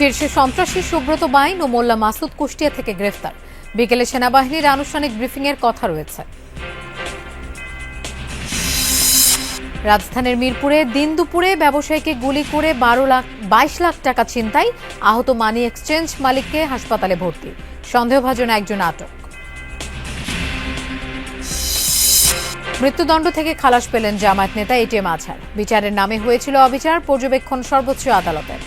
শীর্ষে সন্ত্রাসী সুব্রত বাইন ও মোল্লা মাসুদ কুষ্টিয়া থেকে গ্রেফতার। বিকেলে সেনাবাহিনীর আনুষ্ঠানিক ব্রিফিংয়ের কথা রয়েছে। রাজধানীর মিরপুরে দিন দুপুরে ব্যবসায়ীকে গুলি করে বারো লাখ, বাইশ লাখ টাকা ছিনতাই, আহত মানি এক্সচেঞ্জ মালিককে হাসপাতালে ভর্তি। সন্দেহভাজন একজন আটক। মৃত্যুদণ্ড থেকে খালাস পেলেন জামায়াত নেতা এটিএম আছার বিচারের নামে হয়েছিল অবিচার, পর্যবেক্ষণ সর্বোচ্চ আদালতের।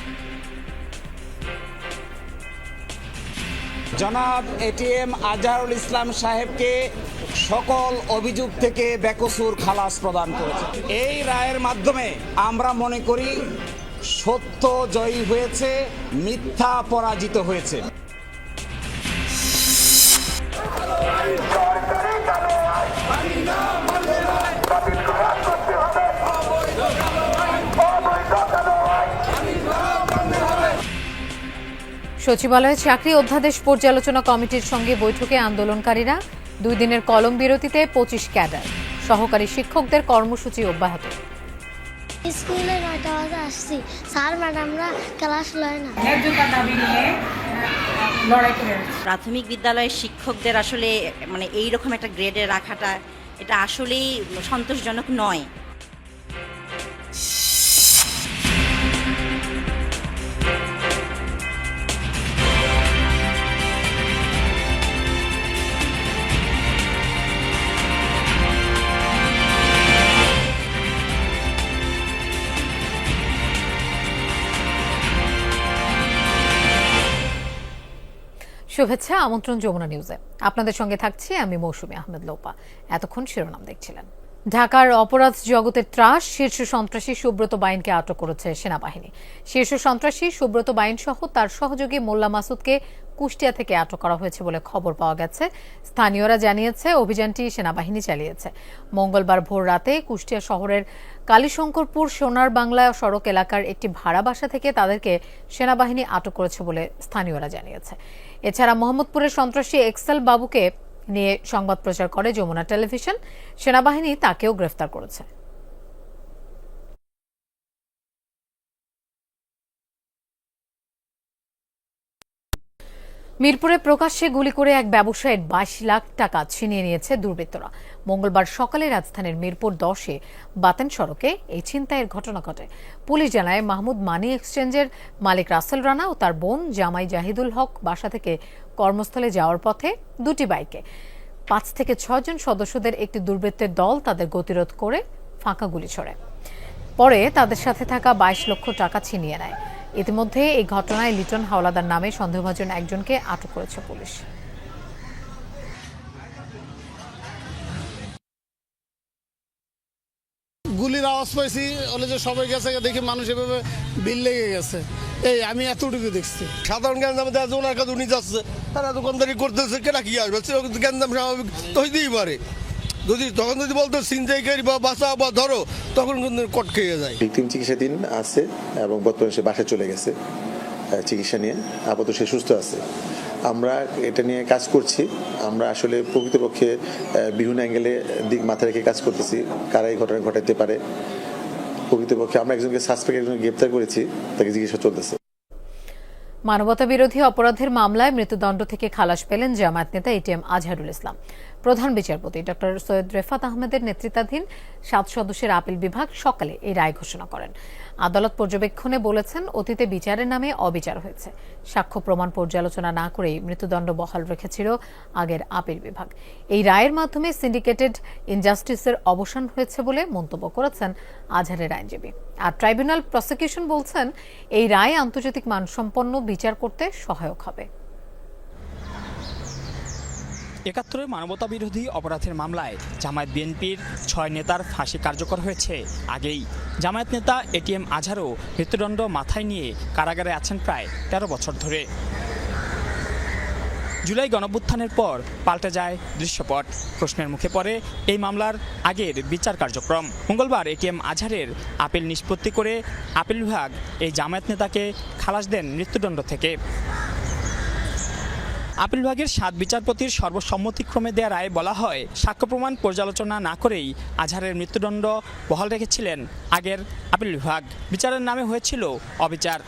জনাব এটিএম আজহারুল ইসলাম সাহেবকে সকল অভিযোগ থেকে বেকসুর খালাস প্রদান করেছে। এই রায়ের মাধ্যমে আমরা মনে করি সত্য জয়ী হয়েছে, মিথ্যা পরাজিত হয়েছে। সচিবালয়ে চাকরি অধ্যাদেশ পর্যালোচনা কমিটির সঙ্গে বৈঠকে আন্দোলনকারীরা দুই দিনের কলম বিরতিতে পঁচিশ ক্যাডার সহকারী শিক্ষকদের কর্মসূচি অব্যাহত। স্কুলে নয়টা বাজে আসছি। স্যার ম্যাডামরা ক্লাস লয় না। দাবি নিয়ে আহ, লড়াই করে যাচ্ছে। প্রাথমিক বিদ্যালয়ের শিক্ষকদের আসলে মানে এই রকম একটা গ্রেডে রাখাটা এটা আসলেই সন্তোষজনক নয়। শুভেচ্ছা, আমন্ত্রণ যমুনা নিউজে। আপনাদের সঙ্গে থাকছি আমি মৌসুমী আহমেদ লোপা। এতক্ষণ শিরোনাম দেখছিলেন। ঢাকার অপরাধ জগতের ত্রাস, শীর্ষ সন্ত্রাসী সুব্রত বাইনকে আটক করেছে সেনাবাহিনী। শীর্ষ সন্ত্রাসী সুব্রত বাইন সহ তার সহযোগী মোল্লা মাসুদকে কুষ্টিয়া থেকে আটক করা হয়েছে বলে খবর পাওয়া গেছে। স্থানীয়রা জানিয়েছে, অভিযানটি সেনাবাহিনী চালিয়েছে। মঙ্গলবার ভোর রাতে কুষ্টিয়া শহরের কালীশঙ্করপুর সোনার বাংলা সড়ক এলাকার একটি ভাড়া বাসা থেকে তাদেরকে সেনাবাহিনী আটক করেছে বলে স্থানীয়রা জানিয়েছে। এছাড়া মোহাম্মদপুরের সন্ত্রাসী এক্সেল বাবুকে নিয়ে সংবাদ প্রচার করে যমুনা টেলিভিশন। সেনাবাহিনী তাকেও গ্রেফতার করেছে। মিরপুরে প্রকাশ্যে গুলি করে এক ব্যবসায়ীর বাইশ লাখ টাকা ছিনিয়ে নিয়েছে দুর্বৃত্তরা। মঙ্গলবার সকালে রাজধানীর মিরপুর দশে বাতেন সড়কে এই ছিনতাইয়ের ঘটনা ঘটে। পুলিশ জানায়, মাহমুদ মানি এক্সচেঞ্জের মালিক রাসেল রানা ও তার বোন জামাই জাহিদুল হক বাসা থেকে কর্মস্থলে যাওয়ার পথে দুটি বাইকে। পাঁচ থেকে ছয়জন সদস্যদের একটি দুর্বৃত্তের দল তাদের গতিরোধ করে ফাঁকা গুলি ছড়ে পরে তাদের সাথে থাকা বাইশ লক্ষ টাকা ছিনিয়ে নেয়। ইতিমধ্যে এই ঘটনায় লিটন হাওলাদার নামে সন্দেহভাজন একজনকে আটক করেছে পুলিশ। আওয়াজ পাইছি বলে যে সবাই গেছে দেখি মানুষ এভাবে বিল লেগে গেছে। এই আমি এতটুকু দেখছি। সাধারণ দেখা যাচ্ছে ওনার কাছে উনি যাচ্ছে তারা দোকানদারি করতেছে কেনা কি আসবে? সে গ্যাঞ্জাম স্বাভাবিক তো হইতেই পারে। যদি তখন যদি বলতো সিনজাইকারী বা বাঁচা বা ধরো তখন কিন্তু কট খেয়ে যায়। ভিকটিম চিকিৎসাধীন আছে এবং বর্তমানে সে বাসায় চলে গেছে চিকিৎসা নিয়ে। আপাতত সে সুস্থ আছে। আমরা এটা নিয়ে কাজ করছি। আমরা আসলে প্রকৃতপক্ষে বিভিন্ন অ্যাঙ্গেলে দিক মাথা রেখে কাজ করতেছি। কারা এই ঘটনা ঘটাতে পারে প্রকৃতপক্ষে আমরা একজনকে সাসপেক্ট একজনকে গ্রেপ্তার করেছি, তাকে জিজ্ঞাসা চলতেছে। মানবতা বিরোধী অপরাধের মামলায় মৃত্যুদণ্ড থেকে খালাস পেলেন জামায়াত নেতা এটিএম আজহারুল ইসলাম। প্রধান বিচারপতি ডক্টর সৈয়দ রেফাত আহমেদের নেতৃত্বাধীন সাত সদস্যের আপিল বিভাগ সকালে এই রায় ঘোষণা করেন। আদালত পর্যবেক্ষণে বলেছেন, অতীতে বিচারের নামে অবিচার হয়েছে। সাক্ষ্য প্রমাণ পর্যালোচনা না করেই মৃত্যুদণ্ড বহাল রেখেছিল আগের আপিল বিভাগ। এই রায়ের মাধ্যমে সিন্ডিকেটেড ইনজাস্টিসের অবসান হয়েছে বলে মন্তব্য করেছেন আজহারের আইনজীবী। আর ট্রাইব্যুনাল প্রসিকিউশন বলছেন, এই রায় আন্তর্জাতিক মানসম্পন্ন বিচার করতে সহায়ক হবে। একাত্তরের মানবতা বিরোধী অপরাধের মামলায় জামায়াত বিএনপির ছয় নেতার ফাঁসি কার্যকর হয়েছে। আগেই জামায়াত নেতা এটিএম আজহারও মৃত্যুদণ্ড মাথায় নিয়ে কারাগারে আছেন প্রায় তেরো বছর ধরে। জুলাই গণভ্যুত্থানের পর পাল্টে যায় দৃশ্যপট। প্রশ্নের মুখে পড়ে, এই মামলার আগের বিচার কার্যক্রম। মঙ্গলবার এটিএম আজহারের আপিল নিষ্পত্তি করে আপিল বিভাগ এই জামায়াত নেতাকে খালাস দেন মৃত্যুদণ্ড থেকে। আপিল বিভাগের সাত বিচারপতির সর্বসম্মতিক্রমে দেয়া রায়ে বলা হয়, সাক্ষ্য প্রমাণ পর্যালোচনা না করেই আজহারের মৃত্যুদণ্ড বহাল রেখেছিলেন আগের আপিল বিভাগ। বিচারের নামে হয়েছিল অবিচার।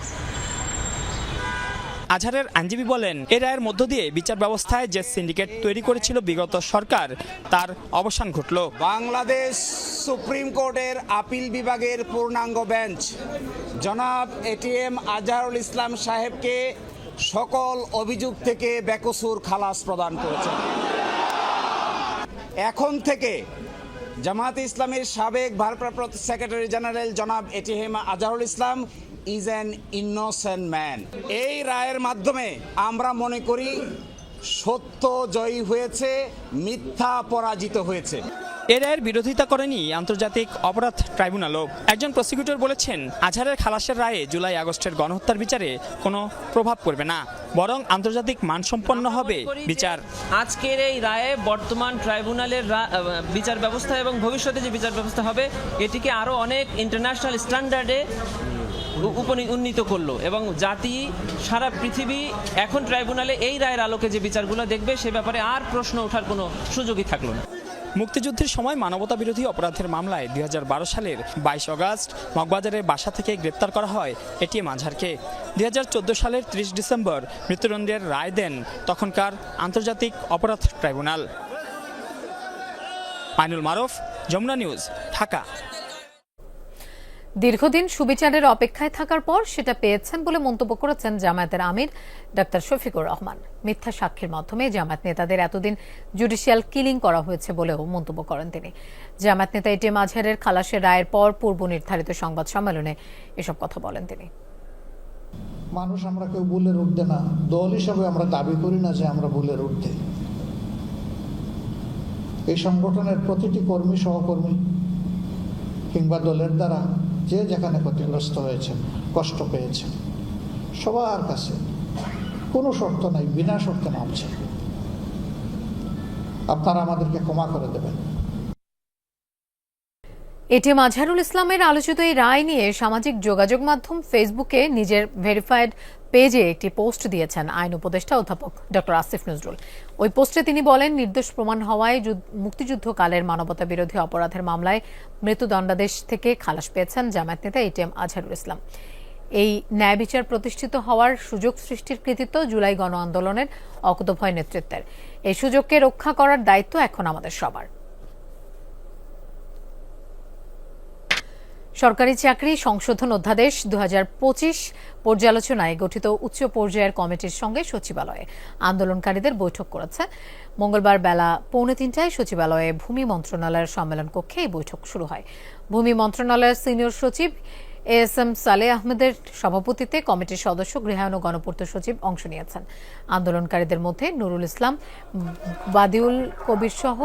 আজহারের আইনজীবী বলেন, এ রায়ের মধ্য দিয়ে বিচার ব্যবস্থায় যে সিন্ডিকেট তৈরি করেছিল বিগত সরকার, তার অবসান ঘটল। বাংলাদেশ সুপ্রিম কোর্টের আপিল বিভাগের পূর্ণাঙ্গ বেঞ্চ। জনাব এটিএম আজহারুল ইসলাম সাহেবকে সকল অভিযোগ থেকে বেকসুর খালাস প্রদান করেছে। এখন থেকে জামায়াতে ইসলামের সাবেক ভারপ্রাপ্ত সেক্রেটারি জেনারেল জনাব ATM Azharul Islam is an innocent man এই রায়ের মাধ্যমে আমরা মনে করি সত্য জয়ী হয়েছে, মিথ্যা পরাজিত হয়েছে। এ রায়ের বিরোধিতা করেনি আন্তর্জাতিক অপরাধ ট্রাইব্যুনালও। একজন প্রসিকিউটর বলেছেন আজহারের খালাসের রায়ে জুলাই আগস্টের গণহত্যার বিচারে কোনো প্রভাব পড়বে না বরং আন্তর্জাতিক মানসম্পন্ন হবে বিচার। আজকের এই রায়ে বর্তমান ট্রাইব্যুনালের বিচার ব্যবস্থা এবং ভবিষ্যতে যে বিচার ব্যবস্থা হবে এটিকে আরও অনেক ইন্টারন্যাশনাল স্ট্যান্ডার্ডে উপনি উন্নীত করল এবং জাতি সারা পৃথিবী এখন ট্রাইব্যুনালে এই রায়ের আলোকে যে বিচারগুলো দেখবে সে ব্যাপারে আর প্রশ্ন ওঠার কোনো সুযোগই থাকল না। মুক্তিযুদ্ধের সময় মানবতা বিরোধী অপরাধের মামলায় দুই হাজার বারো সালের বাইশ অগাস্ট মগবাজারের বাসা থেকে গ্রেপ্তার করা হয় এটিএম আজহারকে। দুই সালের ত্রিশ ডিসেম্বর মৃত্যুদণ্ডের রায় দেন তখনকার আন্তর্জাতিক অপরাধ ট্রাইব্যুনাল। আইনুল মারফ, যমুনা নিউজ, ঢাকা। দীর্ঘদিন সুবিচারের অপেক্ষায় থাকার পর সেটা পেয়েছেন বলে মন্তব্য করেছেন জামায়াতের আমির ডাক্তার শফিকুর রহমান। মিথ্যা সাক্ষীর মাধ্যমে জামায়াত নেতাদের এতদিন জুডিশিয়াল কিলিং করা হয়েছে বলেও মন্তব্য করেন তিনি। জামায়াত নেতা এটিএম আজহারের খালাসের রায়ের পর পূর্ব নির্ধারিত সংবাদ সম্মেলনে এসব কথা বলেন তিনি। মানুষ আমরা কেউ ভুলের ঊর্ধ্বে না। দল হিসাবে আমরা দাবি করি না যে আমরা ভুলের ঊর্ধ্বে এই সংগঠনের প্রতিটি কর্মী, সহকর্মী কিংবা দলের দ্বারা যে যেখানে ক্ষতিগ্রস্ত হয়েছেন কষ্ট পেয়েছেন সবার কাছে কোনো শর্ত নাই, বিনা শর্তে নামছে। আপনারা আমাদেরকে ক্ষমা করে দেবেন। এটি আজহারুল ইসলামের আলোচিত এই রায় নিয়ে সামাজিক যোগাযোগ মাধ্যম ফেসবুকে নিজের ভেরিফাইড পেজে একটি পোস্ট দিয়েছেন আইন উপদেষ্টা অধ্যাপক ডক্টর আসিফ নজরুল। ওই পোস্টে তিনি বলেন, নির্দোষ প্রমাণ হওয়ায় যুদ্ধ- মুক্তিযুদ্ধকালের মানবতা বিরোধী অপরাধের মামলায় মৃত্যুদণ্ডাদেশ থেকে খালাস পেয়েছেন জামায়াত নেতা এটিএম আজহারুল ইসলাম। এই ন্যায় বিচার প্রতিষ্ঠিত হওয়ার সুযোগ সৃষ্টির কৃতিত্ব জুলাই গণ আন্দোলনের অকুতভয় নেতৃত্বের। এই সুযোগকে রক্ষা করার দায়িত্ব এখন আমাদের সবার। সরকারি চাকরি, সংশোধন অধ্যাদেশ দু হাজার পঁচিশ পর্যালোচনায় গঠিত উচ্চ পর্যায়ের কমিটির সঙ্গে সচিবালয়ে আন্দোলনকারীদের বৈঠক করেছে। মঙ্গলবার বেলা পৌনে তিনটায় সচিবালয়ে ভূমি মন্ত্রণালয়ের সম্মেলন কক্ষে এই বৈঠক শুরু হয়। ভূমি মন্ত্রণালয়ের সিনিয়র সচিব এস এম সালে আহমেদের সভাপতিতে কমিটির সদস্য, গৃহায়ন ও গণপূর্ত সচিব অংশ নিয়েছেন। আন্দোলনকারীদের মধ্যে নুরুল ইসলাম, বাদিউল কবির সহ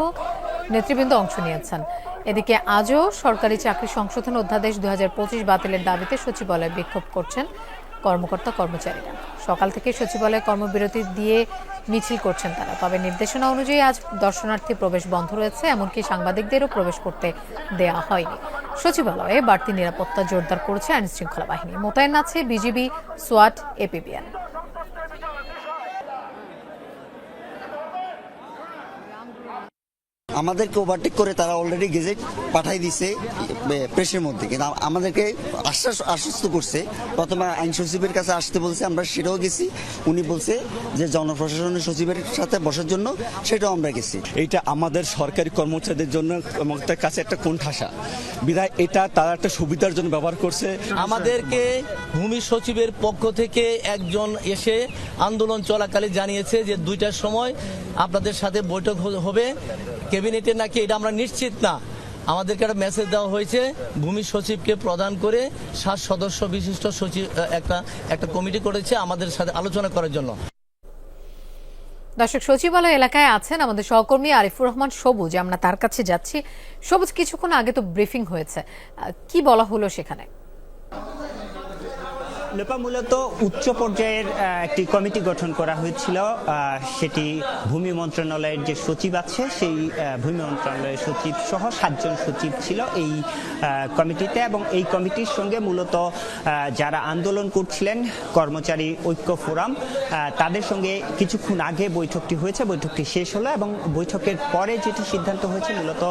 নেতৃবৃন্দ অংশ নিয়েছেন। এদিকে আজও সরকারি চাকরি সংশোধন অধ্যাদেশ দু হাজার পঁচিশ বাতিলের দাবিতে সচিবালয়ে বিক্ষোভ করছেন কর্মকর্তা, কর্মচারীরা। সকাল থেকে সচিবালয়ে কর্মবিরতি দিয়ে মিছিল করছেন তারা। তবে নির্দেশনা অনুযায়ী আজ দর্শনার্থী প্রবেশ বন্ধ রয়েছে, এমনকি সাংবাদিকদেরও প্রবেশ করতে দেয়া হয়নি। সচিবালয়ে বাড়তি নিরাপত্তা জোরদার করেছে আইনশৃঙ্খলা বাহিনী। মোতায়েন আছে বিজিবি, সোয়াট, এপিবিএন। আমাদেরকে ওভারটেক করে তারা অলরেডি গেজেট পাঠাই দিছে প্রেসের মধ্যে। কিন্তু আমাদেরকে আশ্বাস আশ্বস্ত করছে। প্রথমে আইন সচিবের কাছে আসতে বলছে আমরা সেটাও গেছি। উনি বলছে যে জনপ্রশাসনের সচিবের সাথে বসার জন্য সেটাও আমরা গেছি। এইটা আমাদের সরকারি কর্মচারীদের জন্য আমাদের কাছে একটা কোণঠাসা। বিধায় এটা তারা একটা সুবিধার জন্য ব্যবহার করছে। আমাদেরকে ভূমি সচিবের পক্ষ থেকে একজন এসে আন্দোলন চলাকালে জানিয়েছে যে দুইটার সময় আপনাদের সাথে বৈঠক হবে। ক্যাবিনেটে নাকি এটা আমরা নিশ্চিত না। আমাদেরকে একটা মেসেজ দেওয়া হয়েছে, ভূমি সচিবকে প্রদান করে সাত সদস্য বিশিষ্ট সচিব একটা একটা কমিটি করেছে আমাদের সাথে আলোচনা করার জন্য। দর্শক, সচিবালয় এলাকায় আছেন আমাদের সহকর্মী আরিফুর রহমান সবুজ। আমরা তার কাছে যাচ্ছি। সবুজ, কিছুক্ষণ আগে তো ব্রিফিং হয়েছে। কি বলা হলো সেখানে? লোপা মূলত উচ্চ পর্যায়ের একটি কমিটি গঠন করা হয়েছিল। সেটি ভূমি মন্ত্রণালয়ের যে সচিব আছে, সেই ভূমি মন্ত্রণালয়ের সচিব সহ সাতজন সচিব ছিল এই কমিটিতে এবং এই কমিটির সঙ্গে মূলত যারা আন্দোলন করছিলেন, কর্মচারী ঐক্য ফোরাম তাদের সঙ্গে কিছুক্ষণ আগে বৈঠকটি হয়েছে। বৈঠকটি শেষ হলো এবং বৈঠকের পরে যেটি সিদ্ধান্ত হয়েছে, মূলত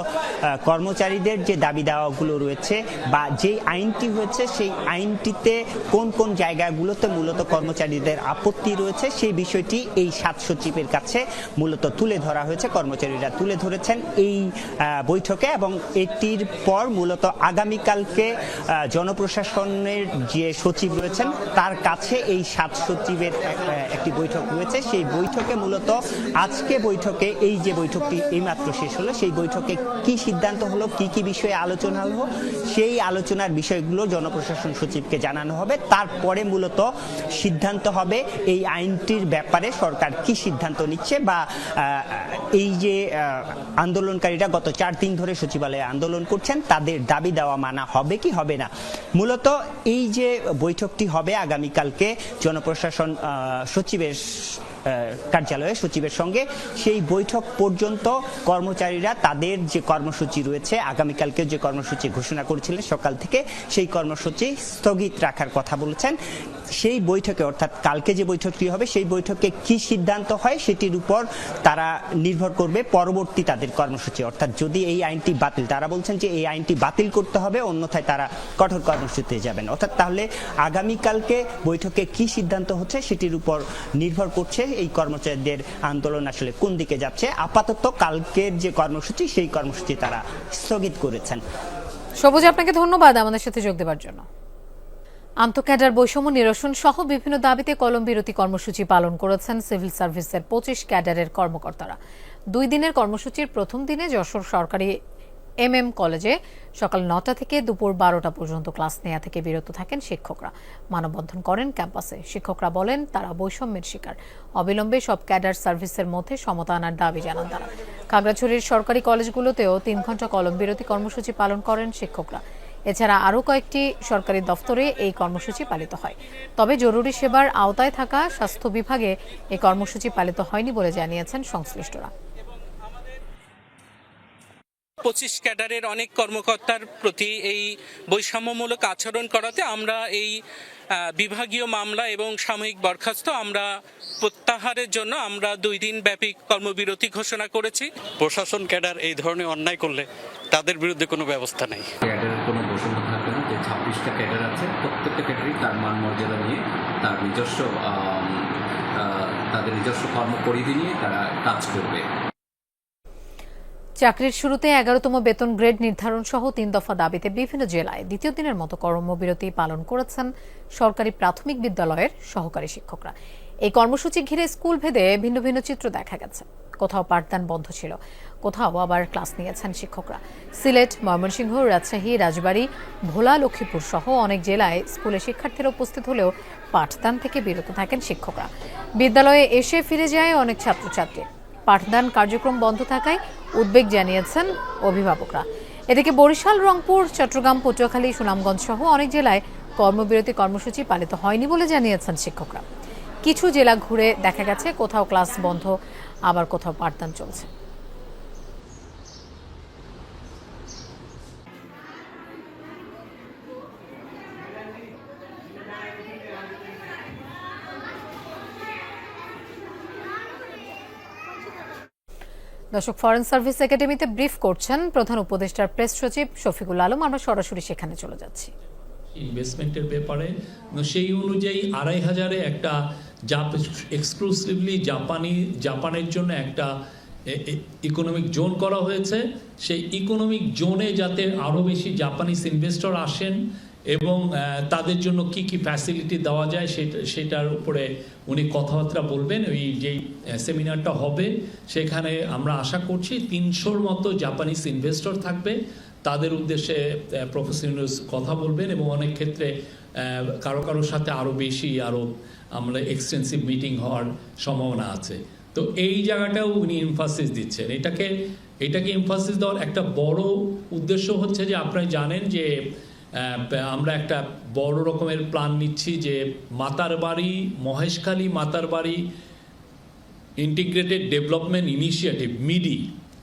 কর্মচারীদের যে দাবি দাওয়াগুলো রয়েছে বা যেই আইনটি হয়েছে, সেই আইনটিতে কোন কোন জায়গাগুলোতে মূলত কর্মচারীদের আপত্তি রয়েছে, সেই বিষয়টি এই সাত সচিবের কাছে মূলত তুলে ধরা হয়েছে। কর্মচারীরা তুলে ধরেছেন এই বৈঠকে এবং এটির পর মূলত আগামীকালকে জনপ্রশাসনের যে সচিব রয়েছেন, তার কাছে এই সাত সচিবের একটি বৈঠক রয়েছে। সেই বৈঠকে মূলত আজকে বৈঠকে, এই যে বৈঠকটি এইমাত্র শেষ হলো, সেই বৈঠকে কি সিদ্ধান্ত হলো, কি কি বিষয়ে আলোচনা হলো, সেই আলোচনার বিষয়গুলো জনপ্রশাসন সচিবকে জানানো হবে। তারপরে মূলত সিদ্ধান্ত হবে এই আইনটির ব্যাপারে সরকার কি সিদ্ধান্ত নিচ্ছে বা এই যে আন্দোলনকারীরা গত চার দিন ধরে সচিবালয়ে আন্দোলন করছেন, তাদের দাবি দেওয়া মানা হবে কি হবে না? মূলত এই যে বৈঠকটি হবে আগামীকালকে, জনপ্রশাসন সচিবের কার্যালয়ে সচিবের সঙ্গে। সেই বৈঠক পর্যন্ত কর্মচারীরা তাদের যে কর্মসূচি রয়েছে আগামীকালকে যে কর্মসূচি ঘোষণা করেছিলেন সকাল থেকে, সেই কর্মসূচি স্থগিত রাখার কথা বলেছেন। সেই বৈঠকে, অর্থাৎ কালকে যে বৈঠকটি হবে, সেই বৈঠকে কি সিদ্ধান্ত হয় সেটির উপর তারা নির্ভর করবে পরবর্তী তাদের কর্মসূচি। অর্থাৎ যদি এই আইনটি বাতিল, তারা বলছেন যে এই আইনটি বাতিল করতে হবে, অন্যথায় তারা কঠোর কর্মসূচিতে যাবেন। অর্থাৎ তাহলে আগামীকালকে বৈঠকে কি সিদ্ধান্ত হচ্ছে সেটির উপর নির্ভর করছে এই কর্মচারীদের আন্দোলন আসলে কোন দিকে যাচ্ছে? আপাতত কালকের যে কর্মসূচি, সেই কর্মসূচি তারা স্থগিত করেছেন। সবুজ আপনাকে ধন্যবাদ আমাদের সাথে যোগ দেওয়ার জন্য। আন্তঃক্যাডার বৈষম্য নিরসন সহ বিভিন্ন দাবিতে কলম বিরতি কর্মসূচি পালন করেছেন সিভিল সার্ভিসের পঁচিশ ক্যাডারের কর্মকর্তারা। দুই দিনের কর্মসূচির প্রথম দিনে যশোর সরকারি এম এম কলেজে সকাল নটা থেকে দুপুর বারোটা পর্যন্ত ক্লাস নেওয়া থেকে বিরত থাকেন শিক্ষকরা। মানববন্ধন করেন ক্যাম্পাসে। শিক্ষকরা বলেন, তারা বৈষম্যের শিকার। অবিলম্বে সব ক্যাডার সার্ভিসের মধ্যে সমতা আনার দাবি জানান তারা। খাগড়াছড়ির সরকারি কলেজগুলোতেও তিন ঘণ্টা কলম বিরতি কর্মসূচি পালন করেন শিক্ষকরা। এছাড়া আরও কয়েকটি সরকারি দফতরে এই কর্মসূচি পালিত হয়। তবে জরুরি সেবার আওতায় থাকা স্বাস্থ্য বিভাগে এই কর্মসূচি পালিত হয়নি বলে জানিয়েছেন সংশ্লিষ্টরা। পঁচিশ ক্যাডারের অনেক কর্মকর্তার প্রতি এই বৈষম্যমূলক আচরণ করাতে আমরা এই বিভাগীয় মামলা এবং সাময়িক বরখাস্ত আমরা প্রত্যাহারের জন্য আমরা দুই দিন ব্যাপী কর্মবিরতি ঘোষণা করেছি। প্রশাসন ক্যাডার এই ধরনের অন্যায় করলে তাদের বিরুদ্ধে কোনো ব্যবস্থা নেই। ক্যাডারের কোনো বৈষম্য থাকবে না। যে ছাব্বিশটা ক্যাডার আছে প্রত্যেকটা ক্যাডারই তার মান মর্যাদা নিয়ে তার নিজস্ব তাদের নিজস্ব কর্মপরিধি নিয়ে তারা কাজ করবে। চাকরির শুরুতে এগারোতম বেতন গ্রেড নির্ধারণ সহ তিন দফা দাবিতে বিভিন্ন জেলায় দ্বিতীয় দিনের মতো কর্মবিরতি পালন করেছেন সরকারি প্রাথমিক বিদ্যালয়ের সহকারী শিক্ষকরা। এই কর্মসূচি ঘিরে স্কুল ভেদে ভিন্ন ভিন্ন চিত্র দেখা গেছে। কোথাও পাঠদান বন্ধ ছিল, কোথাও আবার ক্লাস নিয়েছেন শিক্ষকরা। সিলেট, ময়মনসিংহ, রাজশাহী, রাজবাড়ী, ভোলা, লক্ষ্মীপুর সহ অনেক জেলায় স্কুলে শিক্ষার্থীরা উপস্থিত হলেও পাঠদান থেকে বিরত থাকেন শিক্ষকরা। বিদ্যালয়ে এসে ফিরে যায় অনেক ছাত্রছাত্রী। পাঠদান কার্যক্রম বন্ধ থাকায় উদ্বেগ জানিয়েছেন অভিভাবকরা। এদিকে বরিশাল, রংপুর, চট্টগ্রাম, পটুয়াখালী, সুনামগঞ্জ সহ অনেক জেলায় কর্মবিরতি কর্মসূচি পালিত হয়নি বলে জানিয়েছেন শিক্ষকরা। কিছু জেলা ঘুরে দেখা গেছে, কোথাও ক্লাস বন্ধ, আবার কোথাও পাঠদান চলছে। দর্শক ফরেন সার্ভিস একাডেমিতে ব্রিফ করছেন প্রধান উপদেষ্টার প্রেস সচিব শফিকুল আলম। আমরা সরাসরি সেখানে চলে যাচ্ছি। ইনভেস্টমেন্টের ব্যাপারে সেই অনুযায়ী আড়াই হাজারে একটা এক্সক্লুসিভলি জাপানি জাপানের জন্য একটা ইকোনমিক জোন করা হয়েছে। সেই ইকোনমিক জোনে যাতে আরও বেশি জাপানিজ ইনভেস্টর আসেন এবং তাদের জন্য কি কি ফ্যাসিলিটি দেওয়া যায় সেটা, সেটার উপরে উনি কথাবার্তা বলবেন। ওই যেই সেমিনারটা হবে, সেখানে আমরা আশা করছি তিনশোর মতো জাপানিজ ইনভেস্টর থাকবে। তাদের উদ্দেশ্যে প্রফেসর কথা বলবেন এবং অনেক ক্ষেত্রে কারও কারোর সাথে আরও বেশি আরও আমরা এক্সটেন্সিভ মিটিং হওয়ার সম্ভাবনা আছে। তো এই জায়গাটাও উনি এমফাসিস দিচ্ছেন। এটাকে এটাকে এমফাসিস দেওয়ার একটা বড় উদ্দেশ্য হচ্ছে যে আপনারা জানেন যে আমরা একটা বড় রকমের প্ল্যান নিচ্ছি যে মাতার বাড়ি, মহেশখালী মাতার বাড়ি ইন্টিগ্রেটেড ডেভেলপমেন্ট ইনিশিয়েটিভ মিডি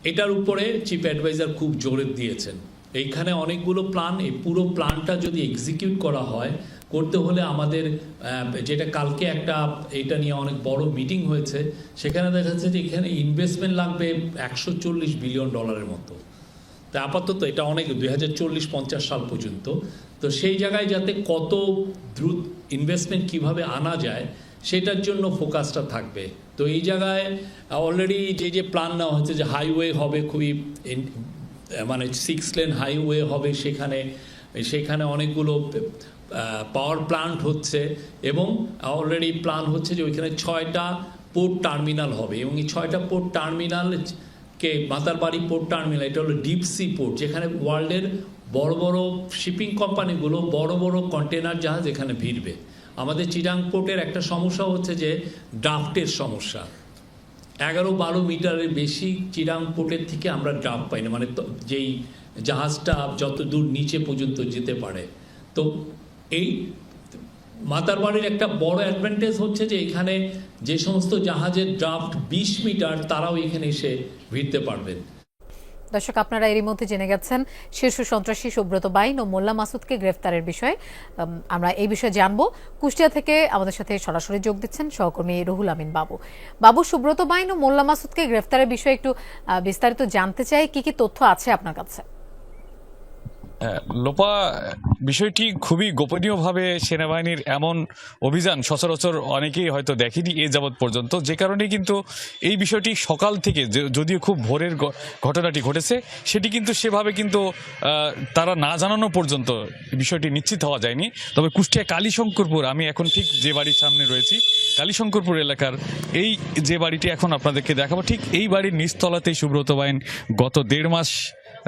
এটার উপরে চিফ অ্যাডভাইজার খুব জোরে দিয়েছেন। এইখানে অনেকগুলো প্ল্যান এই পুরো প্ল্যানটা যদি এক্সিকিউট করা হয়, করতে হলে আমাদের যেটা কালকে একটা, এটা নিয়ে অনেক বড় মিটিং হয়েছে, সেখানে দেখা যাচ্ছে যে এখানে ইনভেস্টমেন্ট লাগবে একশো চল্লিশ বিলিয়ন ডলারের মতো। তা আপাতত এটা অনেক, দুই হাজার চল্লিশ, পঞ্চাশ সাল পর্যন্ত। তো সেই জায়গায় যাতে কত দ্রুত ইনভেস্টমেন্ট কীভাবে আনা যায়, সেটার জন্য ফোকাসটা থাকবে। তো এই জায়গায় অলরেডি যে যে প্ল্যান নেওয়া হচ্ছে যে হাইওয়ে হবে খুবই মানে সিক্স লেন হাইওয়ে হবে সেখানে সেখানে অনেকগুলো পাওয়ার প্লান্ট হচ্ছে এবং অলরেডি প্ল্যান হচ্ছে যে ওইখানে ছয়টা পোর্ট টার্মিনাল হবে এবং এই ছয়টা পোর্ট টার্মিনাল কে মাতারবাড়ি পোর্ট টার্মিনাল, এটা হলো ডিপ সি পোর্ট যেখানে ওয়ার্ল্ডের বড় বড় শিপিং কোম্পানিগুলো বড় বড় কন্টেনার জাহাজ এখানে ভিড়বে। আমাদের চিরাং পোর্টের একটা সমস্যা হচ্ছে যে ড্রাফটের সমস্যা। এগারো বারো মিটারের বেশি চিরাং পোর্টের থেকে আমরা ড্রাফট পাই না মানে যেই জাহাজটা যত দূর নিচে পর্যন্ত যেতে পারে। তো এই মাতারবাড়ির একটা বড় অ্যাডভান্টেজ হচ্ছে যে এখানে যে সমস্ত জাহাজের ড্রাফট বিশ মিটার তারাও এখানে এসে ভিড়তে পারবেন দর্শক, আপনারা এরই মধ্যে জেনে গেছেন, শীর্ষ সন্ত্রাসী সুব্রত বাইন ও মোল্লা মাসুদকে গ্রেফতারের বিষয়ে। আমরা এই বিষয়ে জানব। কুষ্টিয়া থেকে আমাদের সাথে সরাসরি যোগ দিচ্ছেন সহকর্মী রুহুল আমিন বাবু। বাবু, সুব্রত বাইন ও মোল্লা মাসুদকে গ্রেফতারের বিষয়ে একটু বিস্তারিত জানতে চাই। কি কি তথ্য আছে আপনার কাছে? লোপা, বিষয়টি খুবই গোপনীয়ভাবে সেনাবাহিনীর এমন অভিযান সচরাচর অনেকেই হয়তো দেখেনি এ যাবৎ পর্যন্ত। যে কারণে কিন্তু এই বিষয়টি সকাল থেকে যদিও খুব ভোরের ঘটনাটি ঘটেছে, সেটি কিন্তু সেভাবে কিন্তু তারা না জানানো পর্যন্ত বিষয়টি নিশ্চিত হওয়া যায়নি। তবে কুষ্টিয়া কালীশঙ্করপুর, আমি এখন ঠিক যে বাড়ির সামনে রয়েছি, কালীশঙ্করপুর এলাকার এই যে বাড়িটি এখন আপনাদেরকে দেখাবো, ঠিক এই বাড়ির নিচতলাতেই সুব্রত বাইন গত দেড় মাস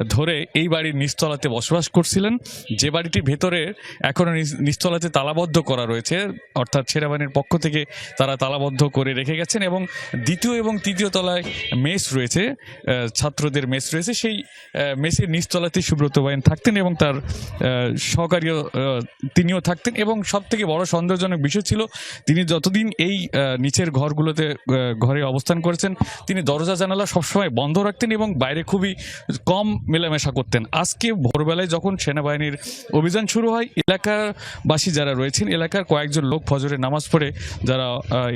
ধরে এই বাড়ির নিচতলাতে বসবাস করছিলেন। যে বাড়িটির ভেতরে এখনও নিচ- নিচতলাতে তালাবদ্ধ করা রয়েছে, অর্থাৎ সেনাবাহিনীর পক্ষ থেকে তারা তালাবদ্ধ করে রেখে গেছেন এবং দ্বিতীয় এবং তৃতীয় তলায় মেস রয়েছে ছাত্রদের মেস রয়েছে। সেই মেসের নিচতলাতেই সুব্রত বাইন থাকতেন এবং তার সহকারীও তিনিও থাকতেন এবং সব থেকে বড় সন্দেহজনক বিষয় ছিল, তিনি যতদিন এই নিচের ঘরগুলোতে ঘরে অবস্থান করেছেন, তিনি দরজা জানালা সবসময় বন্ধ রাখতেন এবং বাইরে খুবই কম মেলামেশা করতেন। আজকে ভোরবেলায় যখন সেনাবাহিনীর অভিযান শুরু হয়, এলাকাবাসী যারা রয়েছেন, এলাকার কয়েকজন লোক ফজরে নামাজ পড়ে যারা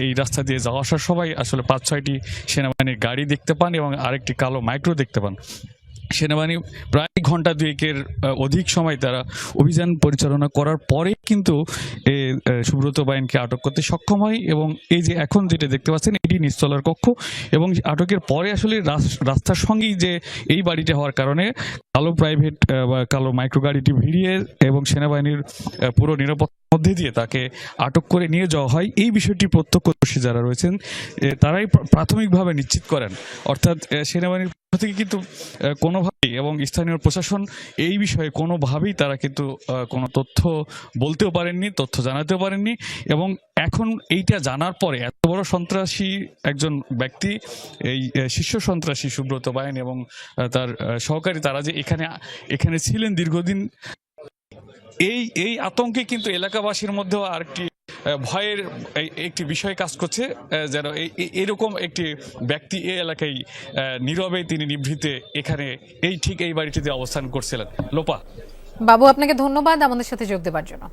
এই রাস্তা দিয়ে যাওয়া আসার সবাই আসলে পাঁচ ছয়টি সেনাবাহিনীর গাড়ি দেখতে পান এবং আরেকটি কালো মাইক্রো দেখতে পান। সেনাবাহিনী প্রায় ঘণ্টা দুয়েকের অধিক সময় তারা অভিযান পরিচালনা করার পরে কিন্তু সুব্রত বাইনকে আটক করতে সক্ষম হয় এবং এই যে এখন যেটা দেখতে পাচ্ছেন, এটি নিচতলার কক্ষ এবং আটকের পরে আসলে রাস- রাস্তার সঙ্গেই যে এই বাড়িটা হওয়ার কারণে কালো প্রাইভেট বা কালো মাইক্রো গাড়িটি ভিড়িয়ে এবং সেনাবাহিনীর পুরো নিরাপত্তার মধ্যে দিয়ে তাকে আটক করে নিয়ে যাওয়া হয়। এই বিষয়টি প্রত্যক্ষদর্শী যারা রয়েছেন তারাই প্রাথমিকভাবে নিশ্চিত করেন। অর্থাৎ সেনাবাহিনীর থেকে কিন্তু কোনোভাবেই এবং স্থানীয় প্রশাসন এই বিষয়ে কোনোভাবেই তারা কিন্তু কোনো তথ্য বলতেও পারেননি, তথ্য জানাতেও পারেননি এবং এখন এইটা জানার পরে এত বড় সন্ত্রাসী একজন ব্যক্তি, এই শীর্ষ সন্ত্রাসী সুব্রত বাহিনী এবং তার সহকারী তারা যে এখানে এখানে ছিলেন দীর্ঘদিন, এই এই আতঙ্কে কিন্তু এলাকাবাসীর মধ্যেও আরেকটি ভয়ের একটি বিষয় কাজ করছে যেন এরকম একটি ব্যক্তি এ এলাকায় নীরবে তিনি নিভৃতে এখানে এই ঠিক এই বাড়িটিতে অবস্থান করছিলেন। লোপা। বাবু, আপনাকে ধন্যবাদ আমাদের সাথে যোগ দেবার জন্য।